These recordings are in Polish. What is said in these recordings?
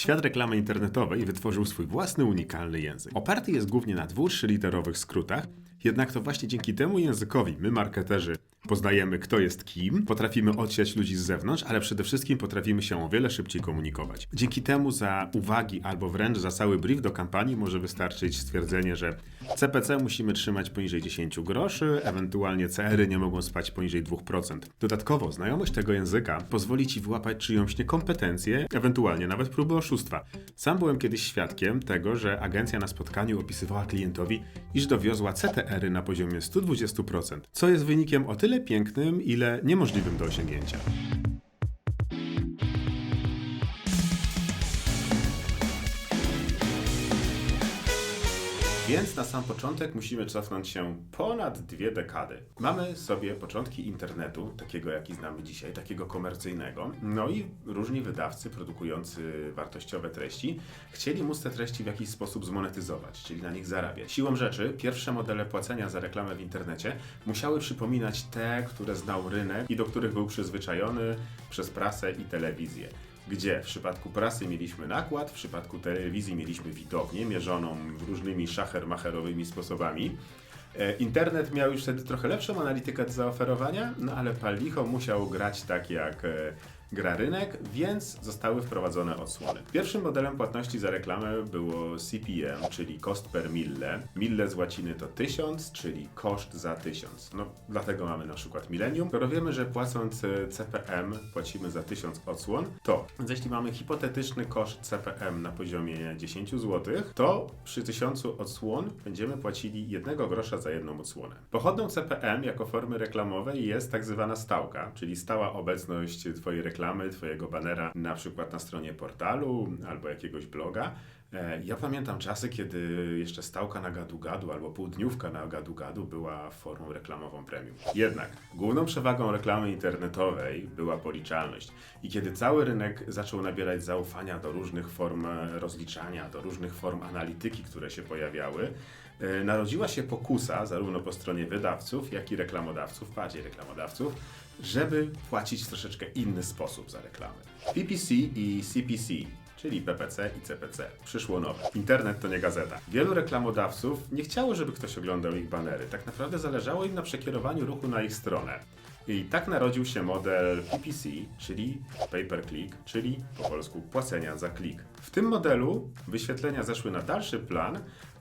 Świat reklamy internetowej wytworzył swój własny unikalny język. Oparty jest głównie na dwu, trzyliterowych skrótach, jednak to właśnie dzięki temu językowi my, marketerzy, poznajemy kto jest kim, potrafimy odsiać ludzi z zewnątrz, ale przede wszystkim potrafimy się o wiele szybciej komunikować. Dzięki temu za uwagi albo wręcz za cały brief do kampanii może wystarczyć stwierdzenie, że CPC musimy trzymać poniżej 10 groszy, ewentualnie CR-y nie mogą spać poniżej 2%. Dodatkowo znajomość tego języka pozwoli Ci wyłapać czyjąś niekompetencję, ewentualnie nawet próbę oszustwa. Sam byłem kiedyś świadkiem tego, że agencja na spotkaniu opisywała klientowi, iż dowiozła CTR-y na poziomie 120%, co jest wynikiem o tyle pięknym, ile niemożliwym do osiągnięcia. Więc na sam początek musimy cofnąć się ponad dwie dekady. Mamy sobie początki internetu, takiego jaki znamy dzisiaj, takiego komercyjnego. No i różni wydawcy produkujący wartościowe treści chcieli móc te treści w jakiś sposób zmonetyzować, czyli na nich zarabiać. Siłą rzeczy pierwsze modele płacenia za reklamę w internecie musiały przypominać te, które znał rynek i do których był przyzwyczajony przez prasę i telewizję gdzie w przypadku prasy mieliśmy nakład, w przypadku telewizji mieliśmy widownię mierzoną różnymi szacher-macherowymi sposobami. E, Internet miał już wtedy trochę lepszą analitykę do zaoferowania, no ale pal licho musiał grać tak jak e, gra rynek, więc zostały wprowadzone odsłony. Pierwszym modelem płatności za reklamę było CPM, czyli cost per mille. Mille z łaciny to 1000, czyli koszt za 1000. No, dlatego mamy na przykład milenium. Skoro wiemy, że płacąc e, CPM płacimy za 1000 odsłon, to jeśli mamy hipotetyczny koszt CPM na poziomie 10 zł, to przy 1000 odsłon będziemy płacili 1 grosza za jedną odsłonę. Pochodną CPM jako formy reklamowej jest tak zwana stałka, czyli stała obecność Twojej reklamy, Twojego banera na przykład na stronie portalu albo jakiegoś bloga. E, Ja pamiętam czasy, kiedy jeszcze stałka na gadu-gadu albo półdniówka na gadu-gadu była formą reklamową premium. Jednak główną przewagą reklamy internetowej była policzalność. I kiedy cały rynek zaczął nabierać zaufania do różnych form rozliczania, do różnych form analityki, które się pojawiały, e, narodziła się pokusa zarówno po stronie wydawców, jak i reklamodawców, bardziej reklamodawców, żeby płacić w troszeczkę inny sposób za reklamy. PPC i CPC czyli PPC i CPC. Przyszło nowe. Internet to nie gazeta. Wielu reklamodawców nie chciało, żeby ktoś oglądał ich banery. Tak naprawdę zależało im na przekierowaniu ruchu na ich stronę. I tak narodził się model PPC, czyli pay per click, czyli po polsku płacenia za klik. W tym modelu wyświetlenia zeszły na dalszy plan,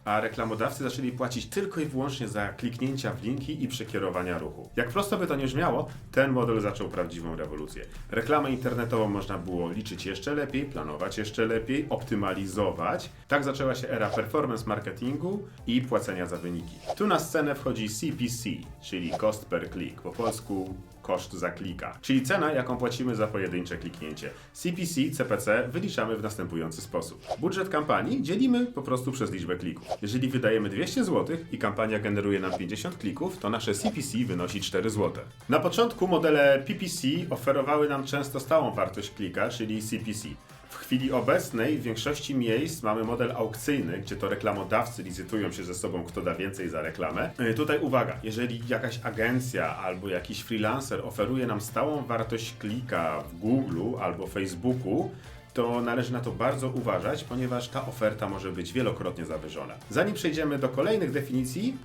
a reklamodawcy zaczęli płacić tylko i wyłącznie za kliknięcia w linki i przekierowania ruchu. Jak prosto by to nie brzmiało, ten model zaczął prawdziwą rewolucję. Reklamę internetową można było liczyć jeszcze lepiej, planować jeszcze lepiej, optymalizować. Tak zaczęła się era performance marketingu i płacenia za wyniki. Tu na scenę wchodzi CPC, czyli cost per click, po polsku koszt za klika, czyli cena, jaką płacimy za pojedyncze kliknięcie. CPC, CPC wyliczamy w następujący sposób. Budżet kampanii dzielimy po prostu przez liczbę klików. Jeżeli wydajemy 200 zł i kampania generuje nam 50 klików, to nasze CPC wynosi 4 zł. Na początku modele PPC oferowały nam często stałą wartość klika, czyli CPC. W chwili obecnej w większości miejsc mamy model aukcyjny, gdzie to reklamodawcy licytują się ze sobą, kto da więcej za reklamę. Yy, Tutaj uwaga, jeżeli jakaś agencja albo jakiś freelancer oferuje nam stałą wartość klika w Google albo Facebooku, to należy na to bardzo uważać, ponieważ ta oferta może być wielokrotnie zawyżona. Zanim przejdziemy do kolejnych definicji,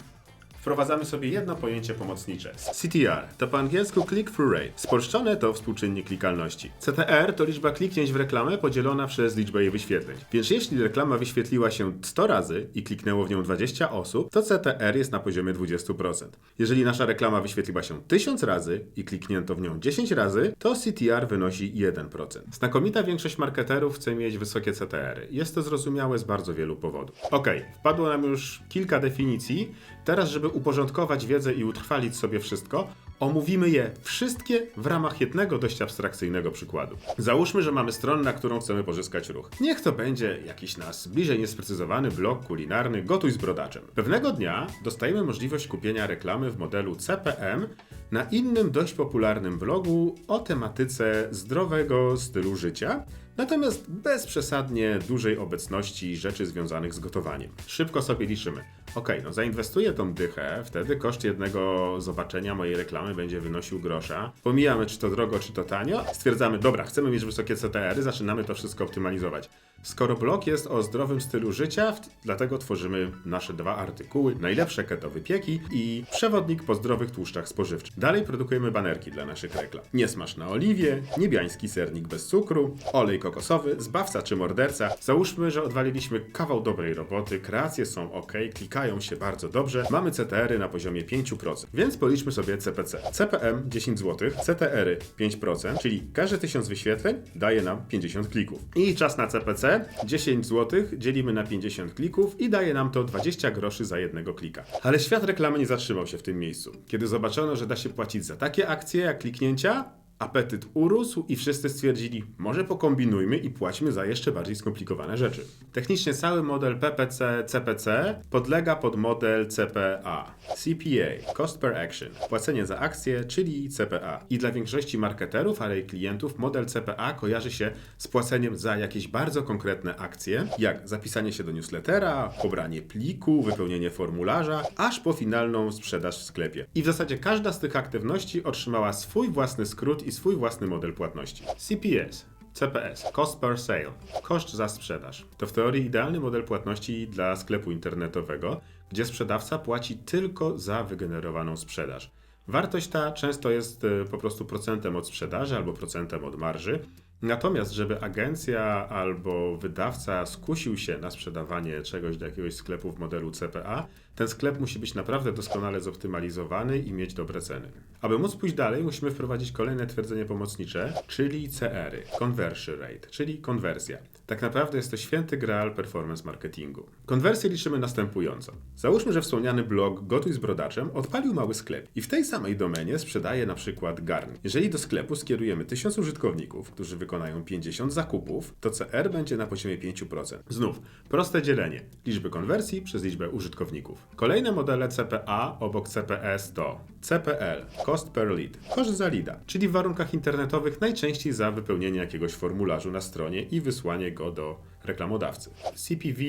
wprowadzamy sobie jedno pojęcie pomocnicze. CTR to po angielsku click-through rate. Spolszczone to współczynnik klikalności. CTR to liczba kliknięć w reklamę podzielona przez liczbę jej wyświetleń. Więc jeśli reklama wyświetliła się 100 razy i kliknęło w nią 20 osób, to CTR jest na poziomie 20%. Jeżeli nasza reklama wyświetliła się 1000 razy i kliknięto w nią 10 razy, to CTR wynosi 1%. Znakomita większość marketerów chce mieć wysokie CTR. Jest to zrozumiałe z bardzo wielu powodów. Ok, wpadło nam już kilka definicji. Teraz, żeby uporządkować wiedzę i utrwalić sobie wszystko, omówimy je wszystkie w ramach jednego dość abstrakcyjnego przykładu. Załóżmy, że mamy stronę, na którą chcemy pozyskać ruch. Niech to będzie jakiś nas bliżej niesprecyzowany blog kulinarny Gotuj z brodaczem. Pewnego dnia dostajemy możliwość kupienia reklamy w modelu CPM na innym dość popularnym blogu o tematyce zdrowego stylu życia, natomiast bez przesadnie dużej obecności rzeczy związanych z gotowaniem. Szybko sobie liczymy. Ok, no zainwestuję tą dychę, wtedy koszt jednego zobaczenia mojej reklamy będzie wynosił grosza. Pomijamy, czy to drogo, czy to tanio. Stwierdzamy, dobra, chcemy mieć wysokie CTR-y, zaczynamy to wszystko optymalizować. Skoro blog jest o zdrowym stylu życia, dlatego tworzymy nasze dwa artykuły: najlepsze keto wypieki i przewodnik po zdrowych tłuszczach spożywczych. Dalej produkujemy banerki dla naszych reklam. Niesmaż na oliwie, niebiański sernik bez cukru, olej kokosowy, zbawca czy morderca. Załóżmy, że odwaliliśmy kawał dobrej roboty, kreacje są ok, klikają się bardzo dobrze, mamy CTR-y na poziomie 5%, więc policzmy sobie CPC. CPM 10 zł, CTR-y 5%, czyli każde 1000 wyświetleń daje nam 50 klików. I czas na CPC 10 zł dzielimy na 50 klików i daje nam to 20 groszy za jednego klika. Ale świat reklamy nie zatrzymał się w tym miejscu. Kiedy zobaczono, że da się płacić za takie akcje jak kliknięcia, Apetyt urósł i wszyscy stwierdzili, może pokombinujmy i płaćmy za jeszcze bardziej skomplikowane rzeczy. Technicznie cały model PPC CPC podlega pod model CPA. CPA, Cost per Action, płacenie za akcje, czyli CPA. I dla większości marketerów, ale i klientów model CPA kojarzy się z płaceniem za jakieś bardzo konkretne akcje, jak zapisanie się do newslettera, pobranie pliku, wypełnienie formularza, aż po finalną sprzedaż w sklepie. I w zasadzie każda z tych aktywności otrzymała swój własny skrót i swój własny model płatności. CPS. CPS, cost per sale, koszt za sprzedaż. To w teorii idealny model płatności dla sklepu internetowego, gdzie sprzedawca płaci tylko za wygenerowaną sprzedaż. Wartość ta często jest e, po prostu procentem od sprzedaży albo procentem od marży. Natomiast, żeby agencja albo wydawca skusił się na sprzedawanie czegoś do jakiegoś sklepu w modelu CPA, ten sklep musi być naprawdę doskonale zoptymalizowany i mieć dobre ceny. Aby móc pójść dalej, musimy wprowadzić kolejne twierdzenie pomocnicze, czyli CR-y, conversion rate, czyli konwersja. Tak naprawdę jest to święty graal performance marketingu. Konwersję liczymy następująco. Załóżmy, że wspomniany blog Gotuj z brodaczem odpalił mały sklep i w tej samej domenie sprzedaje na przykład garn. Jeżeli do sklepu skierujemy 1000 użytkowników, którzy wykonają 50 zakupów, to CR będzie na poziomie 5%. Znów, proste dzielenie liczby konwersji przez liczbę użytkowników. Kolejne modele CPA obok CPS to CPL, cost per lead, koszt za leada, czyli w warunkach internetowych najczęściej za wypełnienie jakiegoś formularzu na stronie i wysłanie go do reklamodawcy. CPV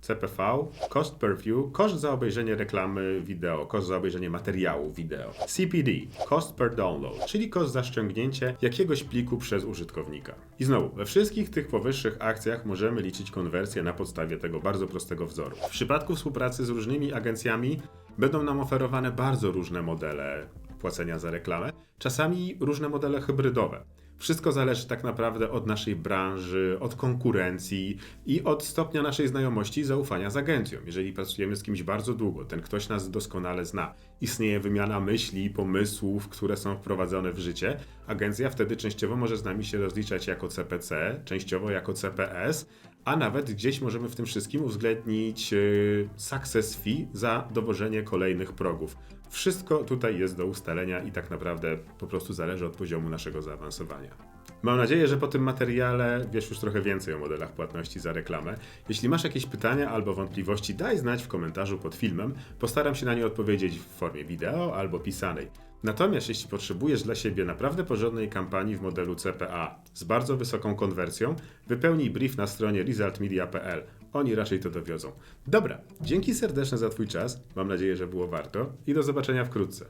CPV, cost per view, koszt za obejrzenie reklamy wideo, koszt za obejrzenie materiału wideo. CPD, cost per download, czyli koszt za ściągnięcie jakiegoś pliku przez użytkownika. I znowu, we wszystkich tych powyższych akcjach możemy liczyć konwersję na podstawie tego bardzo prostego wzoru. W przypadku współpracy z różnymi agencjami będą nam oferowane bardzo różne modele płacenia za reklamę, czasami różne modele hybrydowe. Wszystko zależy tak naprawdę od naszej branży, od konkurencji i od stopnia naszej znajomości i zaufania z agencją. Jeżeli pracujemy z kimś bardzo długo, ten ktoś nas doskonale zna, istnieje wymiana myśli i pomysłów, które są wprowadzone w życie, agencja wtedy częściowo może z nami się rozliczać jako CPC, częściowo jako CPS, a nawet gdzieś możemy w tym wszystkim uwzględnić yy, success fee za dowożenie kolejnych progów. Wszystko tutaj jest do ustalenia i tak naprawdę po prostu zależy od poziomu naszego zaawansowania. Mam nadzieję, że po tym materiale wiesz już trochę więcej o modelach płatności za reklamę. Jeśli masz jakieś pytania albo wątpliwości, daj znać w komentarzu pod filmem. Postaram się na nie odpowiedzieć w formie wideo albo pisanej. Natomiast jeśli potrzebujesz dla siebie naprawdę porządnej kampanii w modelu CPA z bardzo wysoką konwersją, wypełnij brief na stronie resultmedia.pl. Oni raczej to dowiozą. Dobra, dzięki serdeczne za Twój czas. Mam nadzieję, że było warto i do zobaczenia wkrótce.